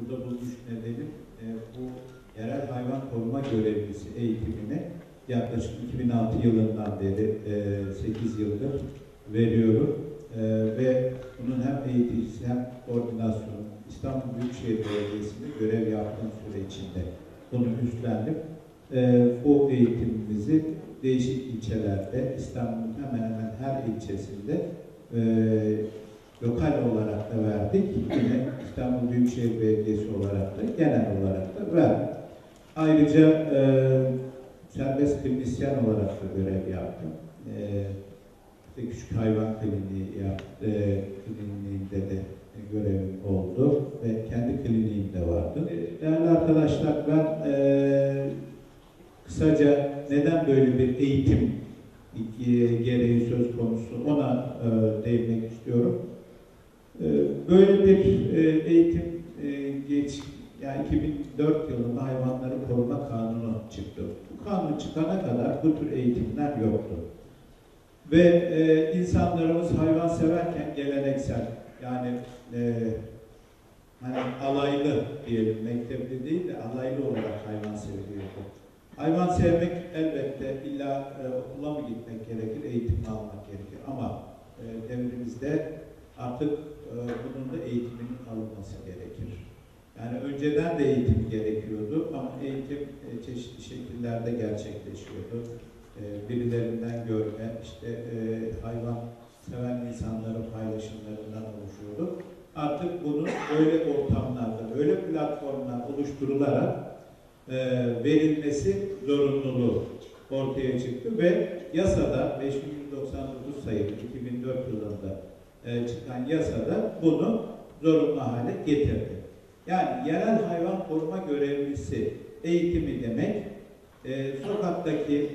burada bulmuş nedenim e, bu yerel hayvan koruma görevlisi eğitimini yaklaşık 2006 yılından beri e, 8 yıldır veriyorum. E, ve bunun hem eğiticisi hem koordinasyonu İstanbul Büyükşehir Belediyesi'nde görev yaptığım süre içinde bunu üstlendim. E, bu eğitimimizi değişik ilçelerde, İstanbul'un hemen hemen her ilçesinde e, lokal olarak da verdik. Yine İstanbul Büyükşehir Belediyesi olarak da genel olarak da verdik. Ayrıca e, serbest klinisyen olarak da görev yaptım. E, işte küçük hayvan kliniği yap, e, kliniğinde de görevim oldu ve kendi kliniğimde vardı. E, değerli arkadaşlar ben e, kısaca neden böyle bir eğitim gereği söz konusu ona e, değinmek istiyorum. Böyle bir e, eğitim e, geç yani 2004 yılında hayvanları koruma kanunu çıktı. Bu kanun çıkana kadar bu tür eğitimler yoktu. Ve e, insanlarımız hayvan severken geleneksel yani e, hani alaylı diyelim mektepli değil de alaylı olarak hayvan seviliyordu. Hayvan sevmek elbette illa e, okula mı gitmek gerekir, eğitim almak gerekir. Ama e, devrimizde artık e, bunun da eğitiminin alınması gerekir. Yani önceden de eğitim gerekiyordu ama eğitim e, çeşitli şekillerde gerçekleşiyordu. E, birilerinden görme, işte e, hayvan seven insanların paylaşımlarından oluşuyordu. Artık bunun böyle ortamlarda, böyle platformlar oluşturularak verilmesi zorunluluğu ortaya çıktı ve yasada 5199 sayılı 2004 yılında e, çıkan yasada bunu zorunlu hale getirdi. Yani yerel hayvan koruma görevlisi eğitimi demek e, sokaktaki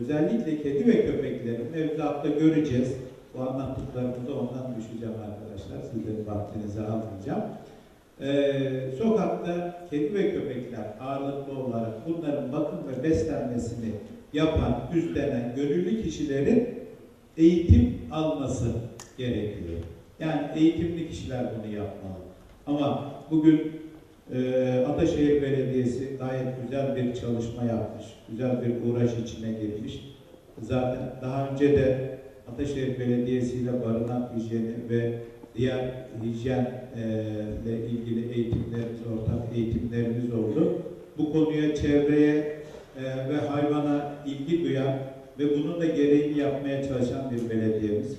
özellikle kedi ve köpeklerin mevzuatta göreceğiz. Bu anlattıklarımızda ondan düşeceğim arkadaşlar. Sizlerin vaktinizi almayacağım. Ee, sokakta kedi ve köpekler ağırlıklı olarak bunların bakım ve beslenmesini yapan, üstlenen gönüllü kişilerin eğitim alması gerekiyor. Yani eğitimli kişiler bunu yapmalı. Ama bugün e, Ataşehir Belediyesi gayet güzel bir çalışma yapmış. Güzel bir uğraş içine girmiş. Zaten daha önce de Ataşehir Belediyesi ile barınak hijyeni ve diğer hijyenle ilgili eğitimlerimiz, ortak eğitimlerimiz oldu. Bu konuya çevreye e, ve hayvana ilgi duyan ve bunun da gereğini yapmaya çalışan bir belediyemiz.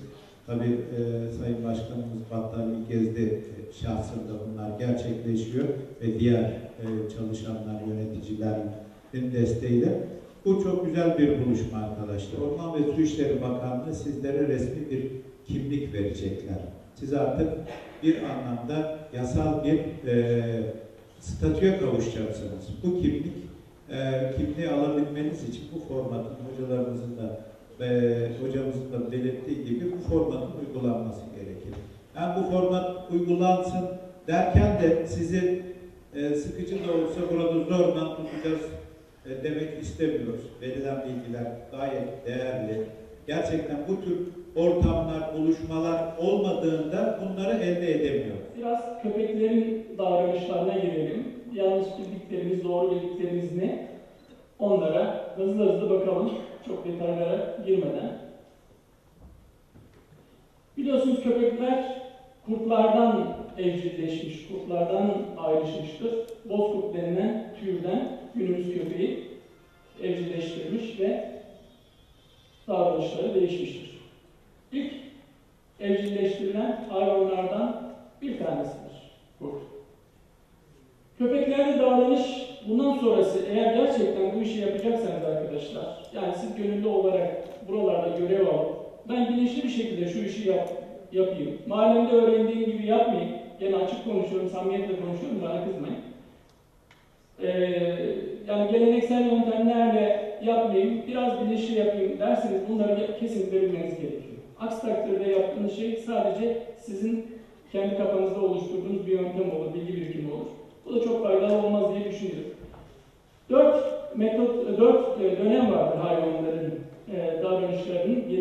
Tabii e, Sayın Başkanımız Battal Gezdi şahsında bunlar gerçekleşiyor ve diğer e, çalışanlar, yöneticilerin desteğiyle. Bu çok güzel bir buluşma arkadaşlar. Orman ve Su İşleri Bakanlığı sizlere resmi bir kimlik verecekler. Siz artık bir anlamda yasal bir e, statüye kavuşacaksınız. Bu kimlik, e, kimliği alabilmeniz için bu formatın hocalarımızın da e, hocamızın da belirttiği gibi bu formatın uygulanması gerekir. Yani bu format uygulansın derken de sizi e, sıkıcı da olsa burada zorla tutacağız e, demek istemiyoruz. Verilen bilgiler gayet değerli. Gerçekten bu tür ortamlar, buluşmalar olmadığında bunları elde edemiyor. Biraz köpeklerin davranışlarına girelim. Yanlış bildiklerimiz, doğru bildiklerimiz ne? Onlara hızlı hızlı bakalım. Çok detaylara girmeden. Biliyorsunuz köpekler kurtlardan evcilleşmiş, kurtlardan ayrışmıştır. Bozkurt denilen türden günümüz köpeği evcilleştirilmiş ve davranışları değişmiştir. İlk evcilleştirilen hayvanlardan bir tanesidir kurt. Köpeklerde davranış bundan sonrası eğer gerçekten bu işi yapacaksanız arkadaşlar, yani siz gönüllü olarak buralarda görev alıp ben bilinçli bir şekilde şu işi yap, yapayım, mahallemde öğrendiğim gibi yapmayayım, gene açık konuşuyorum, samimiyetle konuşuyorum, bana kızmayın. Ee, yani geleneksel yöntemlerle yapmayayım, biraz bilinçli yapayım derseniz bunları kesinlikle bilmeniz gerekiyor. Aksi takdirde yaptığınız şey sadece sizin kendi kafanızda oluşturduğunuz bir yöntem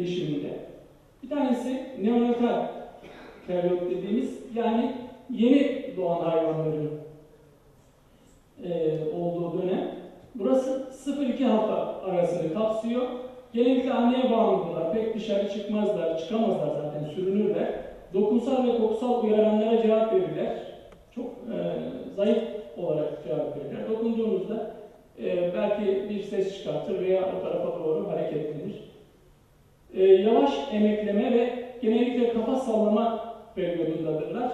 değişiminde. Bir tanesi neonatal periyot dediğimiz yani yeni doğan hayvanların e, olduğu dönem. Burası 0-2 hafta arasını kapsıyor. Genellikle anneye bağlıdırlar. Pek dışarı çıkmazlar, çıkamazlar zaten sürünürler. Dokunsal ve kokusal uyaranlara cevap verirler. Çok e, zayıf olarak cevap verirler. Dokunduğunuzda e, belki bir ses çıkartır veya o tarafa doğru hareketlenir. E, yavaş emekleme ve genellikle kafa sallama periyodundadırlar.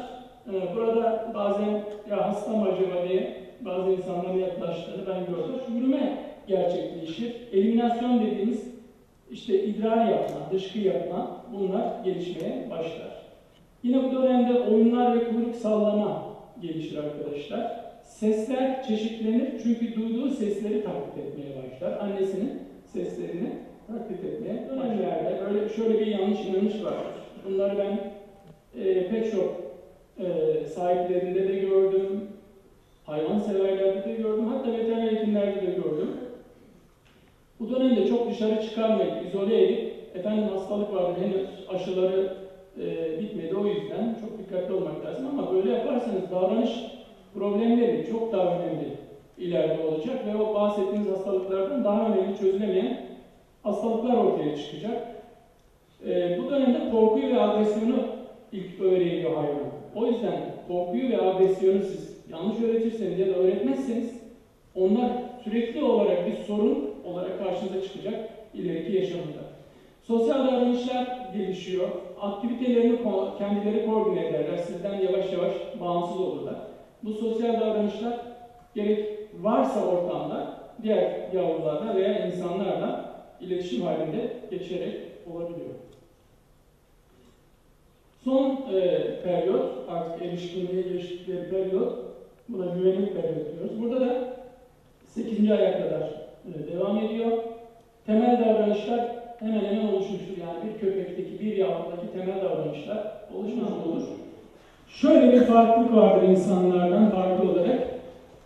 E, burada bazen ya hasta mı acaba diye bazı insanların yaklaştığını ben gördüm. Yürüme gerçekleşir. Eliminasyon dediğimiz işte idrar yapma, dışkı yapma bunlar gelişmeye başlar. Yine bu dönemde oyunlar ve kuyruk sallama gelişir arkadaşlar. Sesler çeşitlenir çünkü duyduğu sesleri taklit etmeye başlar. Annesinin seslerini taklit etmeye başlar. Öyle şöyle bir yanlış inanış var. Bunları ben e, pek çok e, sahiplerinde de gördüm, hayvan severlerde de gördüm, hatta veteriner hekimlerde de gördüm. Bu dönemde çok dışarı çıkarmayıp, izole edip, efendim hastalık vardı, henüz aşıları e, bitmedi o yüzden çok dikkatli olmak lazım ama böyle yaparsanız davranış problemleri çok daha önemli ileride olacak ve o bahsettiğiniz hastalıklardan daha önemli çözülemeyen hastalıklar ortaya çıkacak. E, bu dönemde korkuyu ve agresyonu ilk öğreniyor hayvan. O yüzden korkuyu ve agresyonu siz yanlış öğretirseniz ya da öğretmezseniz onlar sürekli olarak bir sorun olarak karşınıza çıkacak ileriki yaşamında. Sosyal davranışlar gelişiyor. Aktivitelerini kendileri koordine ederler. Sizden yavaş yavaş bağımsız olurlar. Bu sosyal davranışlar gerek varsa ortamda diğer yavrularla veya insanlarla iletişim halinde geçerek olabiliyor. Son e, periyot, artık erişkinliğe geçtikleri periyot, buna güvenlik periyot diyoruz. Burada da 8. aya kadar e, devam ediyor. Temel davranışlar hemen hemen oluşmuştur. Yani bir köpekteki, bir yavrudaki temel davranışlar oluşmuş olur. Şöyle bir farklılık vardır insanlardan farklı olarak.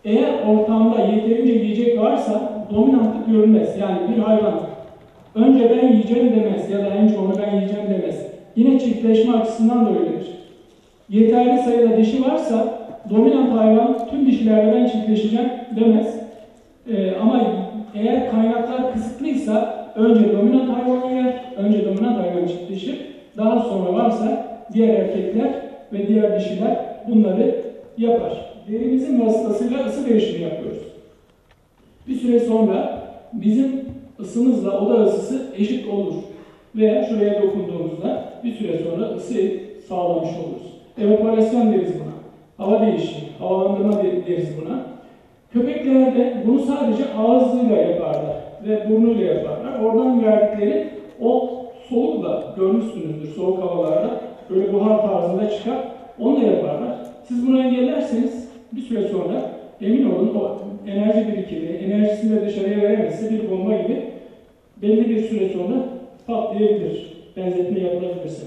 Eğer ortamda yeterince yiyecek varsa dominantlık görülmez. Yani bir hayvan önce ben yiyeceğim demez ya da en çoğunu ben yiyeceğim demez. Yine çiftleşme açısından da öyledir. Yeterli sayıda dişi varsa dominant hayvan tüm dişilerle ben çiftleşeceğim demez. Ee, ama eğer kaynaklar kısıtlıysa önce dominant hayvan yer, önce dominant hayvan çiftleşir. Daha sonra varsa diğer erkekler ve diğer dişiler bunları yapar. Derimizin vasıtasıyla ısı değişimi yapıyoruz. Bir süre sonra bizim ısımızla oda ısısı eşit olur. Veya şuraya dokunduğumuzda bir süre sonra ısı sağlamış oluruz. Evaporasyon deriz buna. Hava değişimi, havalandırma de- deriz buna. Köpekler de bunu sadece ağzıyla yaparlar ve burnuyla yaparlar. Oradan verdikleri o solukla görmüşsünüzdür soğuk havalarda böyle buhar tarzında çıkar. Onunla yaparlar. Siz bunu engellerseniz bir süre sonra emin olun o enerji birikimi, enerjisini de dışarıya veremezse bir bomba gibi belli bir süre sonra patlayabilir. Benzetme yapılabilirse.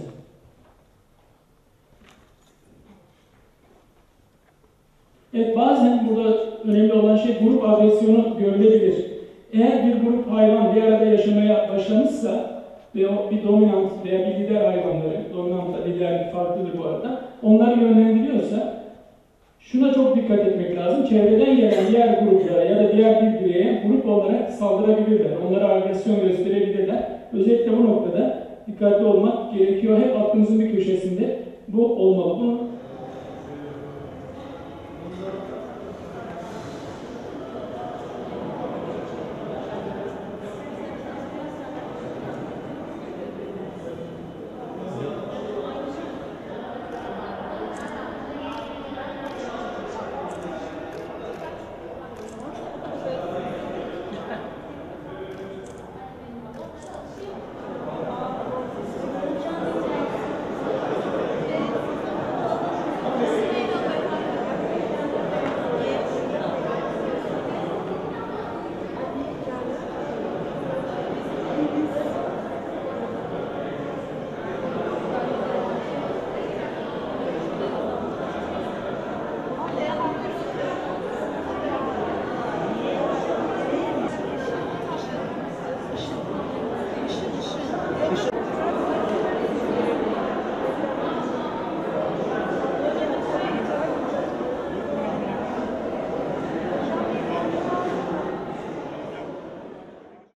Evet bazen burada önemli olan şey grup agresyonu görülebilir. Eğer bir grup hayvan bir arada yaşamaya başlamışsa ve o bir dominant veya bir lider hayvanları, dominantla liderlik farklıdır bu arada, onları yönlendiriyorsa şuna çok dikkat etmek lazım. Çevreden gelen diğer gruplara ya da diğer bir bireye grup olarak saldırabilirler. Onlara agresyon gösterebilirler. Özellikle bu noktada dikkatli olmak gerekiyor. Hep aklınızın bir köşesinde bu olmalı. Bunu